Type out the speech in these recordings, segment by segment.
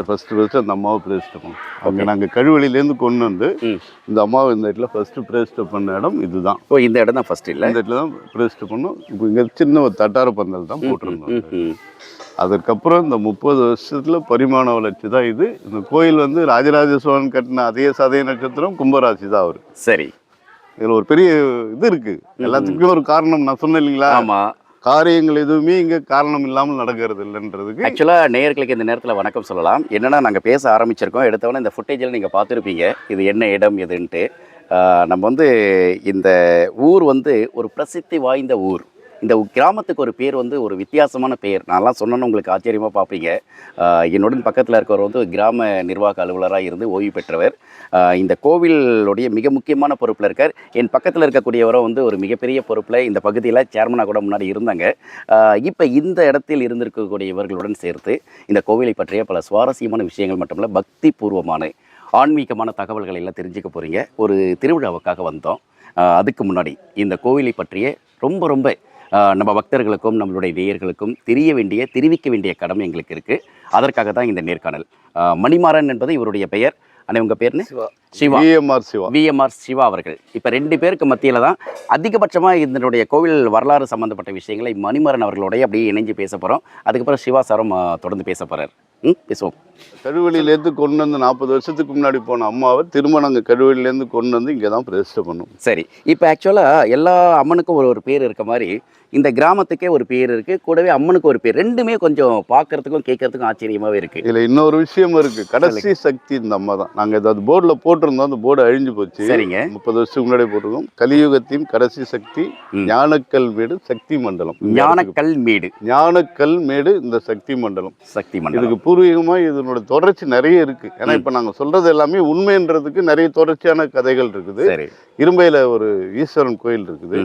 Sir first first அந்த அம்மாவை பண்ணோம். அங்கே நாங்கள் கழுவழிலேருந்து கொண்டு வந்து. இந்த அம்மாவை இந்த இடத்துல ஃபஸ்ட்டு பிரதிஷ்டை பண்ண இடம் இதுதான். ஓ இந்த இடம் தான் ஃபர்ஸ்ட் இல்லை? இந்த இடத்துல தான் பிரதிஷ்டை பண்ணோம். இப்போ இங்கே சின்ன ஒரு தட்டார பந்தல் தான் போட்டிருந்தோம் அதற்கப்புறம் இந்த முப்பது வருஷத்துல பரிமாண வளர்ச்சி தான் இது. இந்த கோயில் வந்து ராஜராஜ சோழன் கட்டின அதே சதய நட்சத்திரம் கும்பராசி தான் அவர். சரி. இதுல ஒரு பெரிய இது இருக்கு. எல்லாத்துக்குமே ஒரு காரணம் நான் சொன்னேன் இல்லைங்களா? ஆமா. காரியங்கள் எதுவுமே இங்கே காரணம் இல்லாமல் நடக்கிறது இல்லைன்றதுக்கு ஆக்சுவலாக நேயர்களுக்கு இந்த நேரத்தில் வணக்கம் சொல்லலாம். என்னென்னா நாங்கள் பேச ஆரம்பிச்சிருக்கோம். எடுத்தவொடனே இந்த ஃபுட்டேஜில் நீங்கள் பார்த்துருப்பீங்க. இது என்ன இடம் எதுன்ட்டு. நம்ம வந்து இந்த ஊர் வந்து ஒரு பிரசித்தி வாய்ந்த ஊர். இந்த கிராமத்துக்கு ஒரு பேர் வந்து ஒரு வித்தியாசமான பேர். நான்லாம் சொன்னேன்னு உங்களுக்கு ஆச்சரியமாக பார்ப்பீங்க. என்னுடன் பக்கத்தில் இருக்கிறவர் வந்து ஒரு கிராம நிர்வாக அலுவலராக இருந்து ஓய்வு பெற்றவர். இந்த கோவிலுடைய மிக முக்கியமான பொறுப்பில் இருக்கார். என் பக்கத்தில் இருக்கக்கூடியவரும் வந்து ஒரு மிகப்பெரிய பொறுப்பில் இந்த பகுதியில் சேர்மனாக கூட முன்னாடி இருந்தாங்க. இப்போ இந்த இடத்தில் இருந்திருக்கக்கூடியவர்களுடன் சேர்த்து இந்த கோவிலை பற்றிய பல சுவாரஸ்யமான விஷயங்கள் மட்டுமல்ல பக்தி பூர்வமான ஆன்மீகமான தகவல்களை எல்லாம் தெரிஞ்சுக்க போகிறீங்க ஒரு திருவிழாவுக்காக வந்தோம். அதுக்கு முன்னாடி இந்த கோவிலை பற்றிய ரொம்ப ரொம்ப நம்ம பக்தர்களுக்கும் நம்மளுடைய நேயர்களுக்கும் தெரிய வேண்டிய தெரிவிக்க வேண்டிய கடமை எங்களுக்கு இருக்குது அதற்காக தான் இந்த நேர்காணல். மணிமாறன் என்பது இவருடைய பெயர். அண்ணே உங்கள் பேர்னு சிவா. விஎம்ஆர் சிவா. விஎம்ஆர் சிவா அவர்கள். இப்போ ரெண்டு பேருக்கு மத்தியில் தான் அதிகபட்சமாக இதனுடைய கோவில் வரலாறு சம்மந்தப்பட்ட விஷயங்களை மணிமாறன் அவர்களோடய அப்படியே இணைஞ்சு பேச போகிறோம் அதுக்கப்புறம் சிவா சாரும் தொடர்ந்து பேச போகிறார் ம் பேசுவோம். கழுவழியிலேருந்து கொண்டு வந்து நாற்பது வருஷத்துக்கு முன்னாடி போன அம்மாவை திரும்ப நாங்கள் கழுவழியிலேருந்து கொண்டு வந்து இங்கே தான் பிரதிஷ்டை பண்ணோம். சரி. இப்போ ஆக்சுவலாக எல்லா அம்மனுக்கும் ஒரு ஒரு பேர் இருக்க மாதிரி இந்த கிராமத்துக்கே ஒரு பேர் இருக்குது கூடவே அம்மனுக்கு ஒரு பேர். ரெண்டுமே கொஞ்சம் பார்க்கறதுக்கும் கேட்கறதுக்கும் ஆச்சரியமாகவே இருக்குது இதுல இன்னொரு விஷயம் இருக்கு. கடைசி சக்தி இந்த அம்மா தான். நாங்க ஏதாவது போர்டுல போட்டிருந்தோம் அந்த போர்டு அழிஞ்சு போச்சு. சரிங்க. முப்பது வருஷத்துக்கு முன்னாடி போட்டிருக்கோம். கலியுகத்தின் கடைசி சக்தி. ஞானக்கல் மேடு சக்தி மண்டலம். ஞானக்கல் மேடு. ஞானக்கல் மேடு இந்த சக்தி மண்டலம். சக்தி மண்டலம். இதுக்கு பூர்வீகமா இதனோட தொடர்ச்சி நிறைய இருக்கு. ஏன்னா இப்ப நாங்க சொல்றது எல்லாமே உண்மைன்றதுக்கு நிறைய தொடர்ச்சியான கதைகள் இருக்குது. இரும்பையில ஒரு ஈஸ்வரன் கோயில் இருக்குது.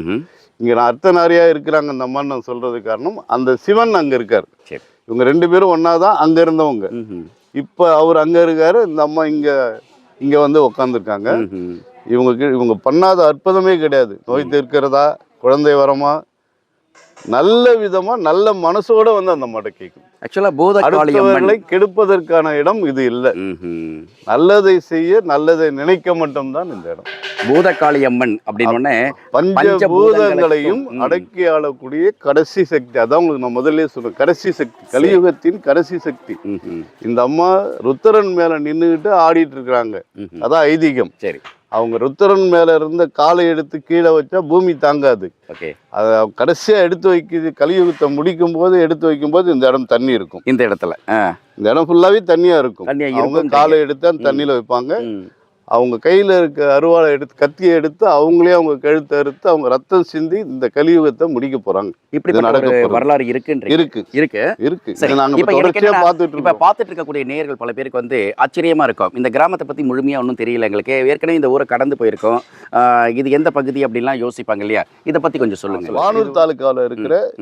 இங்க அர்த்தநாரியா இருக்கிறாங்க அந்த அம்மான்னு நான் சொல்றது காரணம். அந்த சிவன் அங்க இருக்காரு. இவங்க ரெண்டு பேரும் ஒன்னாதான் அங்க இருந்தவங்க. இப்போ அவர் அங்கே இருக்காரு இந்த அம்மா இங்கே இங்கே வந்து உக்காந்துருக்காங்க. இவங்க இவங்க பண்ணாத அற்புதமே கிடையாது. நோய் தீர்க்கிறதா? குழந்தை வரமா? நல்ல விதமாக நல்ல மனசோட வந்து அந்த அம்மாட்ட கேட்கும். ஆக்சுவலாக அம்மன் அடுத்தவர்களை கெடுப்பதற்கான இடம் இது இல்லை. நல்லதை செய்ய நல்லதை நினைக்க மட்டும்தான் இந்த இடம். பூதகாளி அம்மன் அப்படின்னு பஞ்சபூதங்களையும். அடக்கி ஆளக்கூடிய கடைசி சக்தி அதான் உங்களுக்கு நான் முதல்ல சொன்னேன் கடைசி சக்தி கலியுகத்தின் கடைசி சக்தி. இந்த அம்மா ருத்தரன் மேல நின்றுக்கிட்டு ஆடிட்டு இருக்கிறாங்க. அதான் ஐதீகம். சரி. அவங்க ருத்தரன் மேல இருந்த காலை எடுத்து கீழே வச்சா பூமி தாங்காது. ஓகே. அதை கடைசியா எடுத்து வைக்குது கலியுகத்தை முடிக்கும் போது எடுத்து வைக்கும் போது இந்த இடம் தண்ணி இருக்கும். இந்த இடத்துல இந்த இடம் ஃபுல்லாவே தண்ணியா இருக்கும். அவங்க காலை எடுத்து அந்த தண்ணியில வைப்பாங்க. அவங்க கையில இருக்க அருவாளை எடுத்து கத்தியை எடுத்து அவங்களே அவங்க கழுத்தை அறுத்து அவங்க ரத்தம் சிந்தி இந்த கலியுகத்தை முடிக்க போறாங்க. இப்படிப்பட்ட நடக்க. வரலாறு இருக்குன்றீங்க. இருக்கு. இருக்கு. இருக்கு. தொடர்ச்சியா பார்த்துட்டு இப்ப இருக்கோம். பார்த்துட்டு இருக்கக்கூடிய நேயர்கள் பல பேருக்கு வந்து ஆச்சரியமா இருக்கும். இந்த கிராமத்தை பத்தி முழுமையா ஒன்றும் தெரியல எங்களுக்கு. ஏற்கனவே இந்த ஊரை கடந்து போயிருக்கோம். ஆஹ் இது எந்த பகுதி அப்படின்லாம் யோசிப்பாங்க இல்லையா? இதை பத்தி கொஞ்சம் சொல்லுங்க. வானூர் தாலுக்காவில் இருக்கிற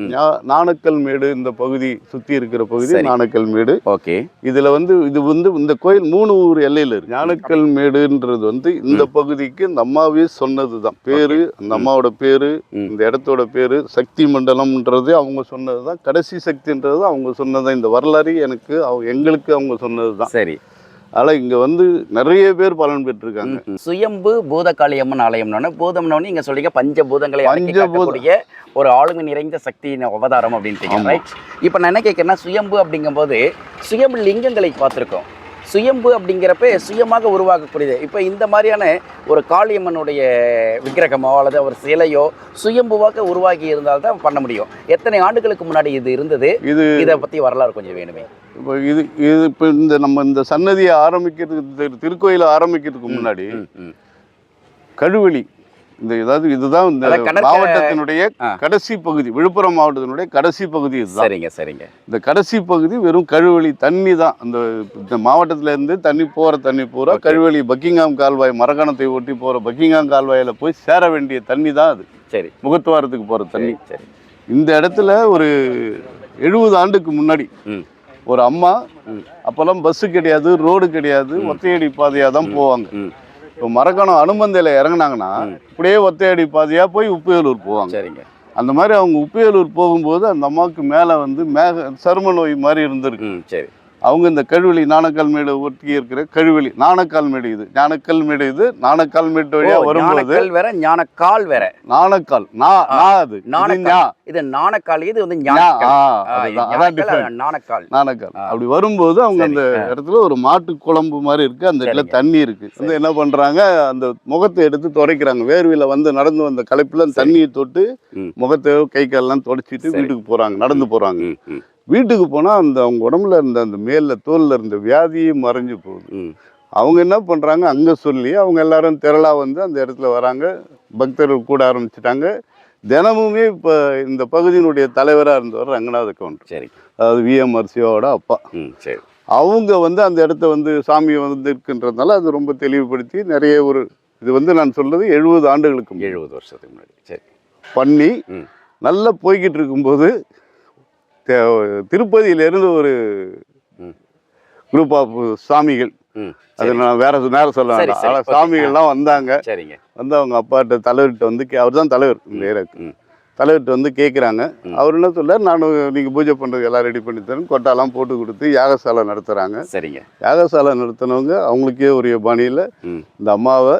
நாணக்கல் மேடு இந்த பகுதி சுத்தி இருக்கிற பகுதி. நாணக்கல் மேடு. ஓகே. இதுல வந்து இது வந்து இந்த கோயில் மூணு ஊர் எல்லையில இருக்கு. ஞானக்கல் மேடுன்றது வந்து இந்த பகுதிக்கு இந்த அம்மாவே சொன்னதுதான். பேரு அந்த அம்மாவோட பேரு. இந்த இடத்தோட பேரு சக்தி மண்டலம்ன்றது அவங்க சொன்னதுதான். கடைசி சக்தின்றது அவங்க சொன்னதுதான். இந்த வரலாறு எனக்கு அவங்க எங்களுக்கு அவங்க சொன்னதுதான். சரி. அதனால இங்க வந்து நிறைய பேர் பலன் பெற்றிருக்காங்க. சுயம்பு பூதகாளி அம்மன் ஆலயம்னு. பூதம்னு இங்க சொல்லிக்க பஞ்சபூதங்களை அடக்கி பஞ்சபூத- காக்கக்கூடிய ஒரு ஆளுமை நிறைந்த சக்தியின் அவதாரம் அப்படின்ட்டு. ரைட் இப்போ நான் என்ன கேட்கறேன்னா சுயம்பு அப்படிங்கும்போது சுயம்பு லிங்கங்களை பார்த்துருக்கோம். சுயம்பு அப்படிங்கிறப்ப சுயமாக உருவாக்கக்கூடியது. இப்போ இந்த மாதிரியான ஒரு காளியம்மனுடைய விக்கிரகமோ அல்லது ஒரு சிலையோ சுயம்புவாக உருவாகி இருந்தால் தான் பண்ண முடியும். எத்தனை ஆண்டுகளுக்கு முன்னாடி இது இருந்தது? இது இதை பத்தி வரலாறு கொஞ்சம் வேணுமே. இப்போ இது இது இப்போ இந்த நம்ம இந்த சன்னதியை ஆரம்பிக்கிறதுக்கு திரு- திருக்கோயிலை ஆரம்பிக்கிறதுக்கு முன்னாடி. கழுவெளி இந்த ஏதாவது இதுதான் இந்த மாவட்டத்தினுடைய. கடைசி பகுதி. விழுப்புரம் மாவட்டத்தினுடைய கடைசி பகுதி இதுதான். சரிங்க சரிங்க. இந்த கடைசி பகுதி வெறும் கழுவெளி தண்ணி தான். அந்த இந்த மாவட்டத்துல இருந்து தண்ணி போற தண்ணி பூரா. கழுவெளி பக்கிங்காம் கால்வாய் மரகணத்தை ஒட்டி போற பக்கிங்காம் கால்வாயில போய் சேர வேண்டிய தண்ணி தான் அது. சரி. முகத்துவாரத்துக்கு போற தண்ணி. சரி. இந்த இடத்துல ஒரு எழுபது ஆண்டுக்கு முன்னாடி ஒரு அம்மா. அப்போல்லாம் பஸ்ஸு கிடையாது ரோடு கிடையாது ஒத்தையடி பாதையாக தான் போவாங்க. இப்போ மரக்கணம் அனுமந்தையில் இறங்குனாங்கன்னா இப்படியே ஒத்தையடி பாதையாக போய் உப்பையலூர் போவாங்க. சரிங்க. அந்த மாதிரி அவங்க உப்பையலூர் போகும்போது அந்த அம்மாவுக்கு மேலே வந்து மேக சரும நோய் மாதிரி இருந்திருக்கு. சரி. அவங்க இந்த கழுவெளி நாணக்கால் மேடு ஒட்டி இருக்கிற கழுவெளி நாணக்கால் மேடு இது. ஞானக்கால் மேடு இது நாணக்கால் மேடு வழியா வரும்போது வேற ஞானக்கால் வேற. நாணக்கால் நா நா அது. இது. நாணக்கால் இது வந்து நாணக்கால். நாணக்கால். அப்படி வரும்போது அவங்க அந்த. இடத்துல ஒரு மாட்டு குழம்பு மாதிரி இருக்கு. அந்த இடத்துல. தண்ணி இருக்கு. வந்து என்ன பண்றாங்க அந்த முகத்தை எடுத்து துடைக்கிறாங்க. வேர்வையில வந்து நடந்து வந்த களைப்புல. தண்ணியை தொட்டு. முகத்தை கை காலெல்லாம் தொடச்சிட்டு. வீட்டுக்கு போறாங்க நடந்து போறாங்க. வீட்டுக்கு போனா அந்த அவங்க உடம்புல இருந்த அந்த மேல்ல தோல்ல இருந்த வியாதியே மறைஞ்சு போகுது. அவங்க என்ன பண்றாங்க? அங்க சொல்லி அவங்க எல்லாரும் திரளா வந்து அந்த இடத்துல வராங்க. பக்தர்கள் கூட ஆரம்பிச்சிட்டாங்க. தினமுமே இப்போ இந்த பகுதியினுடைய தலைவராக இருந்தவர் ரங்கநாத கவுண்டர். சரி. அதாவது விஎம்ஆர் சிவாவோட அப்பா. ம் சரி. அவங்க வந்து அந்த இடத்த வந்து சாமி வந்து இருக்கின்றதுனால அது ரொம்ப தெளிவுபடுத்தி நிறைய ஒரு இது வந்து நான் சொல்றது எழுபது ஆண்டுகளுக்கு எழுபது வருஷத்துக்கு முன்னாடி. சரி. பண்ணி. நல்லா போய்கிட்டு இருக்கும்போது திருப்பதியிலிருந்து ஒரு. குரூப் ஆஃப் சாமிகள். அது நான் வேற நேரம் சொல்ல வேண்டாம். சாமிகள்லாம் வந்தாங்க. சரிங்க. வந்து அவங்க அப்பாட்ட தலைவர்கிட்ட வந்து அவர் தான் தலைவர் இந்த ஏரியாவுக்கு தலைவர்கிட்ட வந்து கேட்குறாங்க. அவர் என்ன சொல்றாரு? நான் நீங்கள் பூஜை பண்ணுறது எல்லாம் ரெடி பண்ணி தரேன். கொட்டாலாம் போட்டு கொடுத்து யாகசாலை நடத்துகிறாங்க சரிங்க. யாகசாலை நடத்தினவங்க அவங்களுக்கே உரிய பாணியில் இந்த அம்மாவை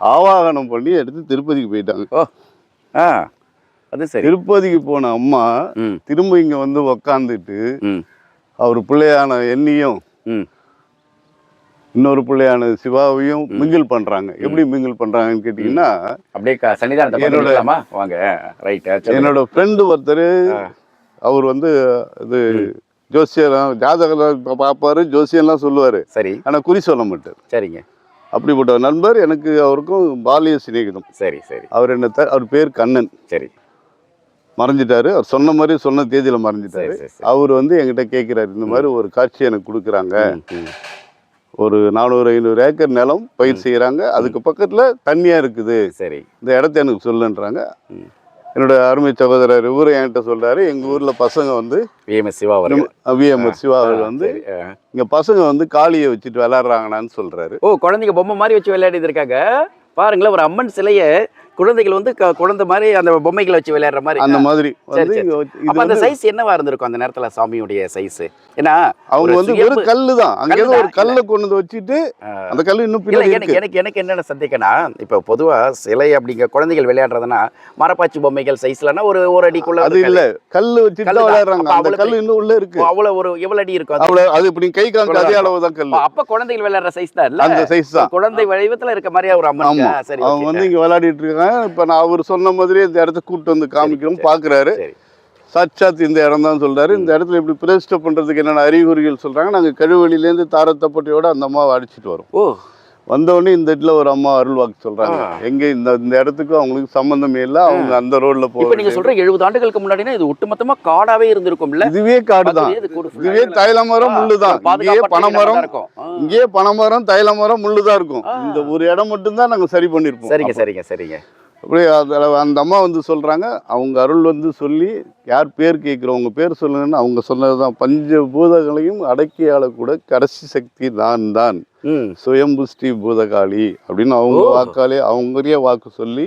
ஆவாகனம் பண்ணி எடுத்து திருப்பதிக்கு போயிட்டாங்க. ஆ. அது சரி. திருப்பதிக்கு போன அம்மா திரும்ப இங்கே வந்து உக்காந்துட்டு அவர் பிள்ளையான என்னையும் இன்னொரு பிள்ளையான சிவாவையும் மிங்கிள் பண்ணுறாங்க எப்படி மிங்கிள் பண்ணுறாங்கன்னு கேட்டிங்கன்னா அப்படியே சன்னிதானத்தை என்னோட- வாங்க ரைட் என்னோட ஃப்ரெண்டு ஒருத்தர் அவர் வந்து இது ஜோசியர் ஜாதகம் பார்ப்பாரு ஜோசியம்லாம் சொல்லுவார். சரி. ஆனால் குறி சொல்ல மாட்டார். சரிங்க. அப்படிப்பட்ட நண்பர் எனக்கு அவருக்கும் பாலிய சிநேகிதம். சரி சரி. அவர் என்ன அவர் பேர் கண்ணன். சரி. மறைஞ்சிட்டாரு. அவர் சொன்ன மாதிரி சொன்ன தேதியில மறைஞ்சிட்டாரு. அவர் வந்து என்கிட்ட கேட்குறாரு இந்த மாதிரி ஒரு காட்சி எனக்கு கொடுக்குறாங்க. ஒரு நானூறு ஐநூறு ஏக்கர் நிலம் பயிர் செய்கிறாங்க அதுக்கு பக்கத்துல தண்ணியா இருக்குது. சரி. இந்த இடத்த எனக்கு சொல்லுன்றாங்க. என்னோட அருமை சகோதரர் இவரு என்கிட்ட சொல்றாரு. எங்க ஊர்ல பசங்க வந்து விஎம்எஸ் சிவா விஎம்எஸ் சிவா வந்து. இங்க பசங்க வந்து காளியை வச்சுட்டு விளையாடுறாங்களான்னு சொல்றாரு. ஓ குழந்தைங்க பொம்மை மாதிரி வச்சு விளையாடிட்டு இருக்காங்க. பாருங்களேன் ஒரு அம்மன் சிலைய குழந்தைகள் வந்து குழந்தை மாதிரி அந்த பொம்மைகளை வச்சு விளையாடுற மாதிரி அந்த மாதிரி. வந்து சரி. வச்சு- அப்ப அந்த சைஸ் என்னவா இருந்திருக்கும் அந்த நேரத்துல சாமியுடைய சைஸ் ஏன்னா அவங்க ஒரு வந்து வெறும் கல்லு தான் அங்க ஏதோ ஒரு கல்லை கொண்டு வந்து வச்சுட்டு. அந்த கல்லு இன்னும் எனக்கு எனக்கு எனக்கு என்னென்ன சந்தேகம்னா இப்போ பொதுவா சிலை அப்படிங்க குழந்தைகள் விளையாடுறதுன்னா மரப்பாச்சி பொம்மைகள் சைஸ்லனா ஒரு ஒரு அடிக்குள்ள அது இல்ல. கல்லு. கல்லுதான். விளையாடுறாங்க. அந்த கல்லு இன்னும் உள்ள இருக்கு. அவ்வளவு ஒரு எவ்வளவு அடி இருக்கும்? அவ்வளவு அது இப்படி கை காமிக்க அதே அளவு தான் கல்லு. அப்ப குழந்தைகள் விளையாடுற சைஸ் தான் இல்ல? அந்த சைஸ் தான். குழந்தை வடிவத்துல இருக்க மாதிரியா ஒரு ஆ, சரி அவங்க. வந்து இங்க விளையாடிட்டு இருக்காங்க. இப்ப நான் அவர் சொன்ன மாதிரியே இந்த இடத்த கூட்டு வந்து காமிக்கிறோம் சரி சாட்சாத் இந்த இடம் தான் சொல்றாரு. இந்த இடத்துல இப்படி பிரதிஷ்டை பண்றதுக்கு என்னென்ன அறிகுறிகள் சொல்றாங்க? நாங்க கழுவெளியில இருந்து தாரத்தப்பட்டியோட அந்த அம்மாவை அடிச்சிட்டு வரோம். ஓ வந்த உடனே இந்த இடத்துல ஒரு அம்மா அருள் வாக்கு சொல்றாங்க. எங்க இந்த இந்த இடத்துக்கும் அவங்களுக்கு சம்பந்தமே இல்ல. அவங்க அந்த ரோட்ல இப்ப நீங்க போக சொல்ற எழுபது ஆண்டுகளுக்கு முன்னாடினா இது ஒட்டுமொத்தமா காடாவே இருந்திருக்கும்ல. இதுவே காடு தான். கூடு. இதுவே தைல மரம் முள்ளு தான். ஒரு இங்கேயே பனைமரம். இங்கேயே பனைமரம் தைல மரம் முள்ளு தான் இருக்கும். இந்த ஒரு இடம் மட்டும்தான் நாங்க சரி பண்ணிருப்போம். சரிங்க சரிங்க சரிங்க. அப்படியே அதில் அந்த அம்மா வந்து சொல்கிறாங்க அவங்க அருள் வந்து சொல்லி யார் பேர் கேட்குறவங்க பேர் சொல்லுங்கன்னு அவங்க சொன்னது தான் பஞ்ச பூதங்களையும் அடக்கி ஆளக்கூட கடைசி சக்தி நான் தான். சுயம்பு ஸ்ரீ பூதகாளி அப்படின்னு அவங்க ஓ. வாக்காலே அவங்களே வாக்கு சொல்லி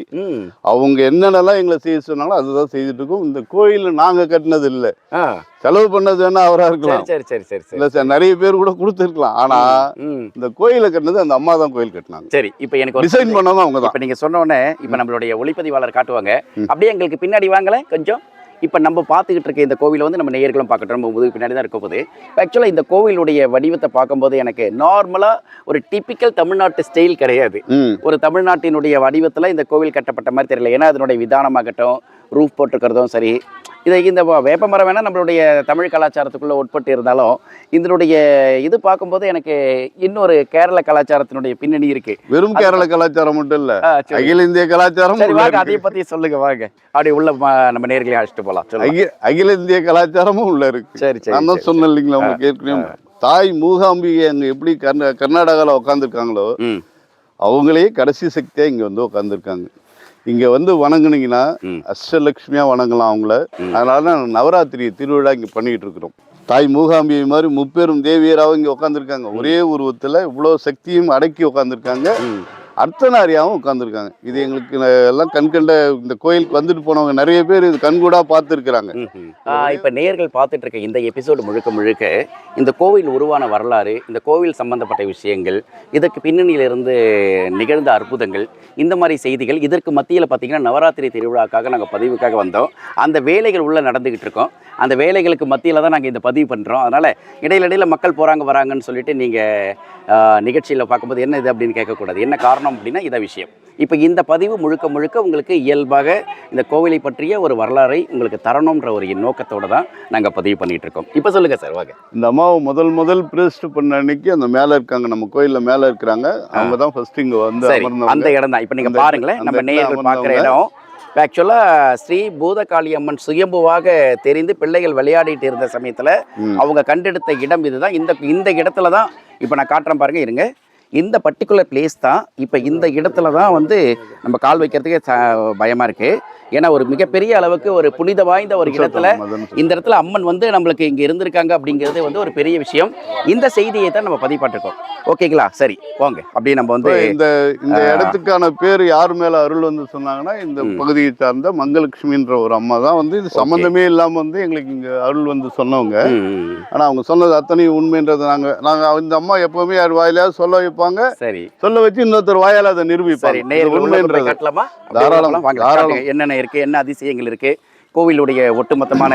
அவங்க என்னென்னலாம் எங்களை செய்ய சொன்னாங்களோ அதுதான் செய்துட்டு இருக்கோம் இந்த கோயில் நாங்கள் கட்டினது இல்லை செலவு பண்ணது வேணா அவராக சரி இருக்கலாம் சரி சரி சரி. இல்லை சார் நிறைய பேர் கூட கொடுத்துருக்கலாம். ஆனால் ம் இந்த கோயிலை கட்டினது அந்த அம்மா தான் கோயில் கட்டினாங்க. சரி இப்போ எனக்கு டிசைன் பண்ணதும் அவங்க தான். இப்போ நீங்க சொன்ன உடனே இப்போ நம்மளுடைய ஒளிப்பதிவாளர் காட்டுவாங்க. அப்படியே எங்களுக்கு பின்னாடி வாங்கல கொஞ்சம். இப்போ நம்ம பார்த்துக்கிட்டு இருக்க இந்த கோவிலை வந்து நம்ம நேயர்களும் பார்க்கட்டும். நம்ம முதுகு பின்னாடி தான் இருக்க போகுது. ஆக்சுவலாக இந்த கோவிலுடைய வடிவத்தை பார்க்கும்போது எனக்கு நார்மலாக ஒரு டிப்பிக்கல் தமிழ்நாட்டு ஸ்டைல் கிடையாது. ஒரு தமிழ்நாட்டினுடைய வடிவத்தில் இந்த கோவில் கட்டப்பட்ட மாதிரி தெரியல. ஏன்னா அதனுடைய விதானமாகட்டும் ரூஃப் போட்டிருக்கிறதும் சரி. இதை இந்த வேப்பமரம் வேணால் நம்மளுடைய தமிழ் கலாச்சாரத்துக்குள்ளே உட்பட்டு இருந்தாலும் இதனுடைய இது பார்க்கும்போது எனக்கு இன்னொரு கேரள கலாச்சாரத்தினுடைய பின்னணி இருக்கு. வெறும் கேரள கலாச்சாரம் மட்டும் இல்ல. அகில இந்திய கலாச்சாரம் சரி வாங்க. அதையும் பத்தி சொல்லுங்க வாங்க. அப்படி உள்ள நம்ம நேர்களையும் அழைச்சிட்டு அகி- அகில இந்திய கலாச்சாரமும் உள்ள இருக்கு. சரி சரி நான் சொன்னேன் இல்லைங்களா உங்களுக்கு ஏற்கனவே தாய் மூகாம்பிகை அங்க எப்படி கர்நா கர்நாடகாவில் உட்காந்துருக்காங்களோ அவங்களே கடைசி சக்தியா இங்க வந்து உட்காந்துருக்காங்க இங்க வந்து வணங்குனீங்கன்னா. அஷ்டலட்சுமியா வணங்கலாம் அவங்கள. அதனால நவராத்திரி திருவிழா இங்க பண்ணிட்டு இருக்கிறோம். தாய் மூகாம்பிகை மாதிரி முப்பெரும் தேவியராகவும் இங்கே உட்காந்துருக்காங்க ஒரே உருவத்தில் இவ்வளோ சக்தியும் அடக்கி உட்காந்துருக்காங்க ம். அர்த்தநாரியாகவும் உட்காந்துருக்காங்க இது எங்களுக்கு எல்லாம் கண்கண்ட இந்த கோயிலுக்கு வந்துட்டு போனவங்க நிறைய பேர் இது கண்கூடாக பார்த்துருக்குறாங்க. இப்போ நேர்கள் பார்த்துட்டு இருக்க இந்த எபிசோடு முழுக்க முழுக்க இந்த கோவில் உருவான வரலாறு இந்த கோவில் சம்பந்தப்பட்ட விஷயங்கள் இதற்கு பின்னணியிலிருந்து நிகழ்ந்த அற்புதங்கள் இந்த மாதிரி செய்திகள் இதற்கு மத்தியில் பார்த்தீங்கன்னா நவராத்திரி திருவிழாக்காக நாங்கள் பதிவுக்காக வந்தோம். அந்த வேலைகள் உள்ளே நடந்துக்கிட்டு இருக்கோம். அந்த வேலைகளுக்கு மத்தியில் தான் நாங்கள் இந்த பதிவு பண்ணுறோம் அதனால் இடையிலடையில் மக்கள் போகிறாங்க வராங்கன்னு சொல்லிட்டு நீங்கள் நிகழ்ச்சியில் பார்க்கும்போது என்ன இது அப்படின்னு கேட்கக்கூடாது. என்ன காரணம் அப்படின்னா இதை விஷயம். இப்போ இந்த பதிவு முழுக்க முழுக்க உங்களுக்கு இயல்பாக இந்த கோவிலை பற்றிய ஒரு வரலாறை உங்களுக்கு தரணுன்ற ஒரு நோக்கத்தோடு தான் நாங்கள் பதிவு பண்ணிட்டு இருக்கோம். இப்போ சொல்லுங்கள் சார் வாங்க. இந்த அம்மாவை முதல் முதல் பிரேஸ்ட் பண்ண அன்னைக்கு அந்த மேலே இருக்காங்க நம்ம கோயிலில் மேலே இருக்கிறாங்க. அவங்க தான் ஃபர்ஸ்ட் இங்கே வந்து அந்த இடம் தான். இப்போ நீங்கள் பாருங்களேன் நம்ம நேயர்கள் பார்க்குற. இடம். ஆக்சுவலாக ஸ்ரீ பூதகாளி அம்மன் சுயம்புவாக தெரிந்து பிள்ளைகள் விளையாடிட்டு இருந்த சமயத்தில். அவங்க கண்டெடுத்த இடம் இதுதான். இந்த இந்த இடத்துல தான் இப்போ நான் காட்டுறேன் பாருங்க இருங்க. இந்த பர்டிகுலர் பிளேஸ் தான். இப்போ இந்த இடத்துல தான் வந்து நம்ம கால் வைக்கிறதுக்கே ச- இருக்குது ஏன்னா ஒரு மிகப்பெரிய அளவுக்கு ஒரு புனித வாய்ந்த ஒரு இடத்துல இந்த இடத்துல அம்மன் வந்து நம்மளுக்கு இங்கே இருந்திருக்காங்க அப்படிங்கிறது வந்து ஒரு பெரிய விஷயம். இந்த செய்தியை தான் நம்ம பதிப்பாட்டிருக்கோம். ஓகேங்களா? சரி போங்க அப்படியே நம்ம வந்து இந்த இந்த. இடத்துக்கான பேர் யார் மேல அருள் வந்து சொன்னாங்கன்னா இந்த. பகுதியை சார்ந்த மங்கலட்சுமின்ற ஒரு அம்மா தான் வந்து இது சம்பந்தமே இல்லாம வந்து எங்களுக்கு இங்க அருள் வந்து சொன்னவங்க. ஆனா அவங்க சொன்னது அத்தனையும் உண்மைன்றது நாங்க நாங்க இந்த அம்மா எப்பவுமே யார் வாயிலாவது சொல்ல வைப்பாங்க. சரி. சொல்ல வச்சு இன்னொருத்தர் வாயால அதை நிரூபிப்பாங்க. உண்மைன்றது. தாராளம், தாராளம். என்னென்ன இருக்கு என்ன அதிசயங்கள் இருக்கு கோவிலுடைய ஒட்டுமொத்தமான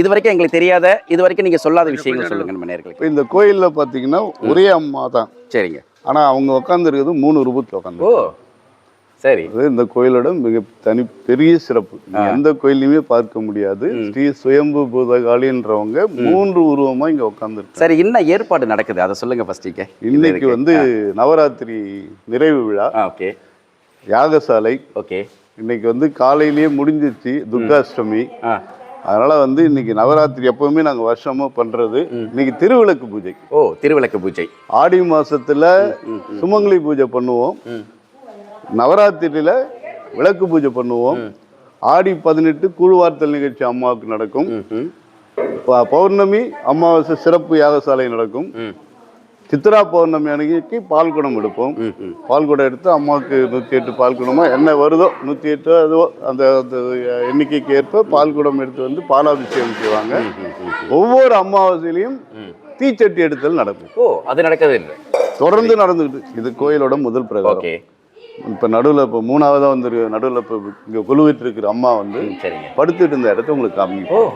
இது வரைக்கும் எங்களுக்கு தெரியாத இது வரைக்கும் நீங்க சொல்லாத விஷயங்கள் சொல்லுங்க நம்ம நேர்களுக்கு. இந்த கோயில்ல பாத்தீங்கன்னா ஒரே அம்மா தான். சரிங்க. ஆனா அவங்க உட்காந்துருக்கிறது மூணு ரூபத்துல உட்காந்து ஓ சரி. அது இந்த கோயிலோட மிக தனி பெரிய சிறப்பு. எந்த கோயிலையுமே பார்க்க முடியாது. ஸ்ரீ சுயம்பு பூதகாளின்றவங்க மூன்று உருவமா இங்க உட்காந்துருக்காங்க சரி என்ன ஏற்பாடு நடக்குது? அதை சொல்லுங்க ஃபர்ஸ்ட் இன்னைக்கு வந்து நவராத்திரி நிறைவு விழா. ஓகே யாகசாலை. ஓகே இன்னைக்கு வந்து காலையிலேயே முடிஞ்சிருச்சு துர்காஷ்டமி. அதனால வந்து இன்னைக்கு நவராத்திரி எப்பவுமே நாங்க வருஷமா பண்றது இன்னைக்கு திருவிளக்கு பூஜை. ஓ திருவிளக்கு பூஜை. ஆடி மாசத்துல சுமங்கலி பூஜை பண்ணுவோம். நவராத்திரியில விளக்கு பூஜை பண்ணுவோம். ஆடி பதினெட்டு கூழ்வார்த்தல் நிகழ்ச்சி அம்மாவுக்கு நடக்கும். பௌர்ணமி அமாவாசை சிறப்பு யாகசாலை நடக்கும். சித்ரா பௌர்ணமி அன்னைக்கு பால் குடம் எடுப்போம். ம் ம். பால் குடம் எடுத்து அம்மாவுக்கு நூற்றி எட்டு பால் குடமோ என்ன வருதோ நூற்றி எட்டு அதுவோ அந்த எண்ணிக்கைக்கு ஏற்ப பால் குடம் எடுத்து வந்து பாலாபிஷேகம் செய்வாங்க. ஒவ்வொரு அமாவாசையிலையும். தீச்சட்டி எடுத்தல் நடக்கும். ஓ அது நடக்கிறது இல்லை. தொடர்ந்து நடந்துக்கிட்டு இது கோயிலோட முதல் பிரகாரம். இப்போ நடுவில் இப்போ மூணாவதாக வந்து நடுவில் இப்போ இங்கே குழுவிட்டு இருக்கிற அம்மா வந்து படுத்துட்டு இருந்த இடத்த உங்களுக்கு காமிக்கும்